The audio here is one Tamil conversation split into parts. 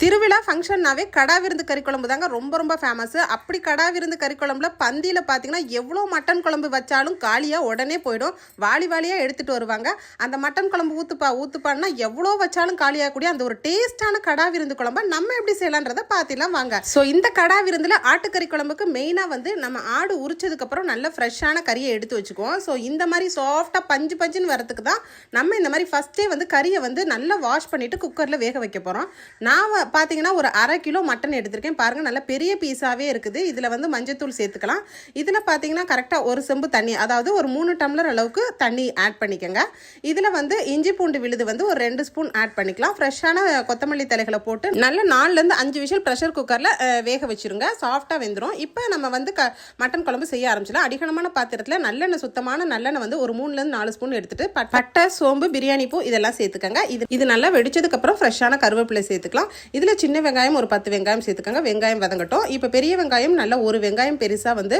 திருவிழா ஃபங்க்ஷன்னாவே கடா விருந்து கறி குழம்பு தாங்க ரொம்ப ரொம்ப ஃபேமஸ் அப்படி கடா விருந்து கறி குழம்புல பந்தியில் பார்த்தீங்கன்னா எவ்வளோ மட்டன் குழம்பு வச்சாலும் காலியாக உடனே போயிடும். வாலி வாலியாக எடுத்துகிட்டு வருவாங்க. அந்த மட்டன் குழம்பு ஊற்றுப்பா ஊற்றுப்பான்னா எவ்வளோ வச்சாலும் காலியாகக்கூடிய அந்த ஒரு டேஸ்டான கடா விருந்து குழம்பை நம்ம எப்படி செய்யலான்றதை பார்த்திலாம் வாங்க. ஸோ இந்த கடா விருந்தில் ஆட்டுக்கறி குழம்புக்கு மெயினாக வந்து நம்ம ஆடு உரிச்சதுக்கப்புறம் நல்ல ஃப்ரெஷ்ஷான கறியை எடுத்து வச்சுக்குவோம். ஸோ இந்த மாதிரி சாஃப்டாக பஞ்சு பஞ்சுன்னு வரதுக்கு தான் நம்ம இந்த மாதிரி ஃபஸ்ட்டே வந்து கறியை வந்து நல்லா வாஷ் பண்ணிவிட்டு குக்கரில் வேக வைக்க போகிறோம் நான் பார்த்தீங்கன்னா ஒரு அரை கிலோ மட்டன் எடுத்திருக்கேன். பாருங்கள் நல்ல பெரிய பீஸாகவே இருக்குது. இதில் வந்து மஞ்சத்தூள் சேர்த்துக்கலாம். இதில் பார்த்தீங்கன்னா கரெக்டாக ஒரு செம்பு தண்ணி அதாவது ஒரு மூணு டம்ளர் அளவுக்கு தண்ணி ஆட் பண்ணிக்கோங்க. இதில் வந்து இஞ்சி பூண்டு விழுது வந்து ஒரு ரெண்டு ஸ்பூன் ஆட் பண்ணிக்கலாம். ஃப்ரெஷ்ஷான கொத்தமல்லி தலைகளை போட்டு நல்ல நாலுலேருந்து அஞ்சு விஷயம் ப்ரெஷர் குக்கரில் வேக வச்சிருங்க. சாஃப்டாக வெந்துடும் இப்போ நம்ம வந்து க மட்டன் குழம்பு செய்ய ஆரம்பிச்சிடலாம். அடிகனமான பாத்திரத்தில் நல்லெண்ணெய் சுத்தமான நல்லெண்ணெய் வந்து ஒரு மூணுலேருந்து நாலு ஸ்பூன் எடுத்துட்டு பட்டை சோம்பு பிரியாணி பூ இதெல்லாம் சேர்த்துக்கோங்க. இது இது நல்லா வெடிச்சதுக்கப்புறம் ஃப்ரெஷ்ஷான கருவேப்பிலை சேர்த்துக்கலாம். இதில் சின்ன வெங்காயம் ஒரு பத்து வெங்காயம் சேர்த்துக்கோங்க. வெங்காயம் வதங்கட்டும். இப்போ பெரிய வெங்காயம் நல்லா ஒரு வெங்காயம் பெருசாக வந்து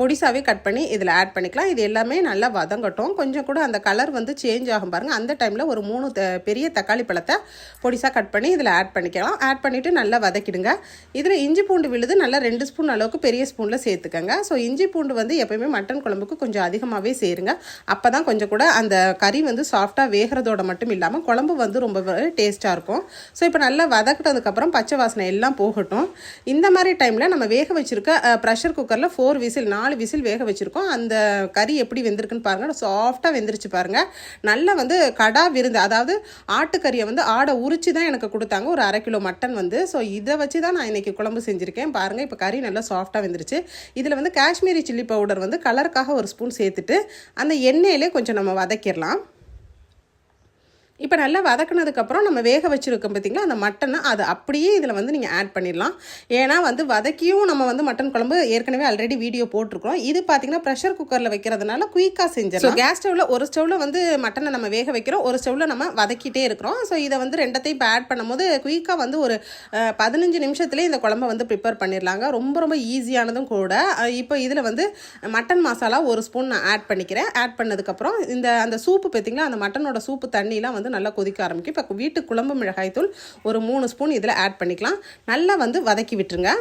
பொடிசாகவே பொடிசாவே கட் பண்ணி இதில் ஆட் பண்ணிக்கலாம். இது எல்லாமே நல்லா வதங்கட்டும். கொஞ்சம் கூட அந்த கலர் வந்து சேஞ்ச் ஆகும் பாருங்கள் அந்த டைமில் ஒரு மூணு த- பெரிய தக்காளி பழத்தை பொடிசாக கட் பண்ணி இதில் ஆட் பண்ணிக்கலாம். ஆட் பண்ணிவிட்டு நல்லா வதக்கிடுங்க. இதில் இஞ்சி பூண்டு விழுது நல்லா ரெண்டு ஸ்பூன் அளவுக்கு பெரிய ஸ்பூனில் சேர்த்துக்கங்க. ஸோ இஞ்சி பூண்டு வந்து எப்பயுமே மட்டன் குழம்புக்கு கொஞ்சம் அதிகமாகவே சேருங்க. அப்போ தான் கொஞ்சம் கூட அந்த கறி வந்து சாஃப்டாக வேகிறதோட மட்டும் இல்லாமல் குழம்பு வந்து ரொம்ப டேஸ்ட்டாக இருக்கும். ஸோ இப்போ நல்லா வதக்கிட்டதுக்கப்புறம் பச்சை வாசனை எல்லாம் போகட்டும். இந்த மாதிரி டைமில் நம்ம வேக வச்சுருக்க ப்ரெஷர் குக்கரில் ஃபோர் விசில் நாலு விசில் வேக வச்சுருக்கோம். அந்த கறி எப்படி வெந்திருக்குன்னு பாருங்கள் சாஃப்டாக வெந்துருச்சு பாருங்கள் நல்லா வந்து கடா விருந்து அதாவது ஆட்டுக்கறியை வந்து ஆடை உரிச்சு தான் எனக்கு கொடுத்தாங்க. ஒரு அரை கிலோ மட்டன் வந்து. ஸோ இதை வச்சு தான் நான் இன்றைக்கி குழம்பு செஞ்சுருக்கேன். பாருங்கள் இப்போ கறி நல்லா சாஃப்டாக வெந்துருச்சு. இதில் வந்து காஷ்மீரி சில்லி பவுடர் வந்து கலருக்காக ஒரு ஸ்பூன் சேர்த்துட்டு அந்த எண்ணெயிலே கொஞ்சம் நம்ம வதக்கிடலாம். இப்போ நல்லா வதக்குனதுக்கப்புறம் நம்ம வேக வச்சுருக்கோம் பார்த்தீங்களா அந்த மட்டனை அது அப்படியே இதில் வந்து நீங்கள் ஆட் பண்ணிடலாம். ஏன்னா வந்து வதக்கியும் நம்ம வந்து மட்டன் குழம்பு ஏற்கனவே ஆல்ரெடி வீடியோ போட்டிருக்கோம் இது பார்த்தீங்கன்னா ப்ரெஷர் குக்கரில் வைக்கிறதுனால குயிக்காக செஞ்சிடலாம். கேஸ் ஸ்டவ்வில் ஒரு ஸ்டவ்வில் வந்து மட்டனை நம்ம வேக வைக்கிறோம். ஒரு ஸ்டவ்வில் நம்ம வதக்கிட்டே இருக்கிறோம். ஸோ இதை வந்து ரெண்டத்தையும் இப்போ ஆட் பண்ணும்போது குயிக்காக வந்து ஒரு பதினஞ்சு நிமிஷத்துலேயே இந்த குழம்பை வந்து ப்ரிப்பேர் பண்ணிடலாங்க. ரொம்ப ரொம்ப ஈஸியானதும் கூட. இப்போ இதில் வந்து மட்டன் மசாலா ஒரு ஸ்பூன் நான் ஆட் பண்ணிக்கிறேன். ஆட் பண்ணதுக்கப்புறம் இந்த அந்த சூப்பு பார்த்தீங்களா அந்த மட்டனோட சூப்பு தண்ணியெலாம் வந்து நல்லா கொதிக்க ஆரம்பிக்கும். இப்போ வீட்டு குழம்பு மிளகாய்த்தூள் ஒரு மூணு ஸ்பூன் இதில் ஆட் பண்ணிக்கலாம். நல்லா வந்து வதக்கி விட்டுருங்க.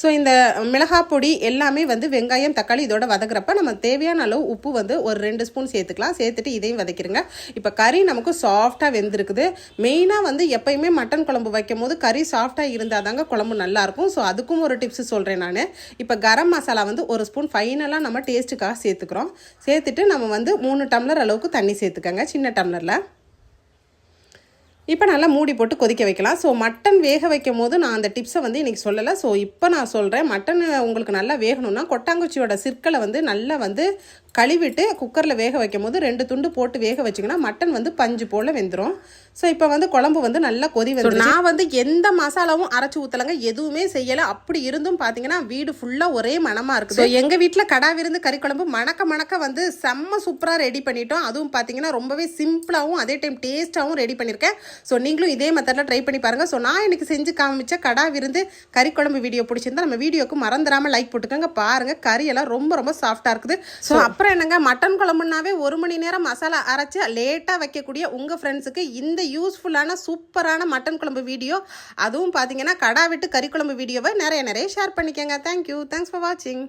ஸோ இந்த மிளகாய் பொடி எல்லாமே வந்து வெங்காயம் தக்காளி இதோட வதக்குறப்ப நம்ம தேவையான அளவு உப்பு வந்து ஒரு ரெண்டு ஸ்பூன் சேர்த்துக்கலாம். சேர்த்துட்டு இதையும் வதக்கிடுங்க இப்போ கறி நமக்கு சாஃப்டாக வெந்திருக்குது. மெயினாக வந்து எப்பயுமே மட்டன் குழம்பு வைக்கும் போது கறி சாஃப்டாக இருந்தால் தாங்க குழம்பு நல்லாயிருக்கும் ஸோ அதுக்கும் ஒரு டிப்ஸ் சொல்கிறேன் நான். இப்போ கரம் மசாலா வந்து ஒரு ஸ்பூன் ஃபைனலாக நம்ம டேஸ்ட்டுக்காக சேர்த்துக்கிறோம். சேர்த்துட்டு நம்ம வந்து மூணு டம்ளர் அளவுக்கு தண்ணி சேர்த்துக்கோங்க. சின்ன டம்ளரில். இப்போ நல்லா மூடி போட்டு கொதிக்க வைக்கலாம். ஸோ மட்டன் வேக வைக்கும் போது நான் அந்த டிப்ஸை வந்து இன்றைக்கி சொல்லலை. ஸோ இப்போ நான் சொல்கிறேன் மட்டன் உங்களுக்கு நல்லா வேகணும்னா கொட்டாங்குச்சியோட சிற்களை வந்து நல்லா வந்து கழுவிட்டு குக்கரில் வேக வைக்கும் போது ரெண்டு துண்டு போட்டு வேக வச்சிங்கன்னா மட்டன் வந்து பஞ்சு போல் வெந்துடும் ஸோ இப்போ வந்து குழம்பு வந்து நல்லா கொதி வந்து நான் வந்து எந்த மசாலாவும் அரைச்சி ஊற்றலைங்க எதுவுமே செய்யலை. அப்படி இருந்தும் பார்த்தீங்கன்னா வீடு ஃபுல்லாக ஒரே மனமாக இருக்குது. ஸோ எங்கள் வீட்டில் கடா விருந்து கறி குழம்பு மணக்க மணக்க வந்து செம்ம சூப்பராக ரெடி பண்ணிட்டோம். அதுவும் பார்த்தீங்கன்னா ரொம்பவே சிம்பிளாகவும் அதே டைம் டேஸ்ட்டாகவும் ரெடி பண்ணியிருக்கேன் ஸோ நீங்களும் இதே மெத்தடில் ட்ரை பண்ணி பாருங்கள் ஸோ நான் இன்னைக்கு செஞ்சு காமிச்ச கடா விருந்து கறி குழம்பு வீடியோ பிடிச்சிருந்தா நம்ம வீடியோக்கு மறந்துடாமல் லைக் போட்டுக்கோங்க. பாருங்கள் கறியெல்லாம் ரொம்ப ரொம்ப சாஃப்டாக இருக்குது. ஸோ அப்புறம் என்னங்க? மட்டன் குழம்புனாவே ஒரு மணி நேரம் மசாலா அரைச்சி லேட்டாக வைக்கக்கூடிய உங்கள் ஃப்ரெண்ட்ஸுக்கு இந்த யூஸ்ஃபுல்லான சூப்பரான மட்டன் குழம்பு வீடியோ. அதுவும் பார்த்தீங்கன்னா கடா விட்டு கறி குழம்பு வீடியோவை நிறைய நிறைய ஷேர் பண்ணிக்கோங்க. தேங்க்யூ தேங்க்ஸ் ஃபார் வாட்சிங்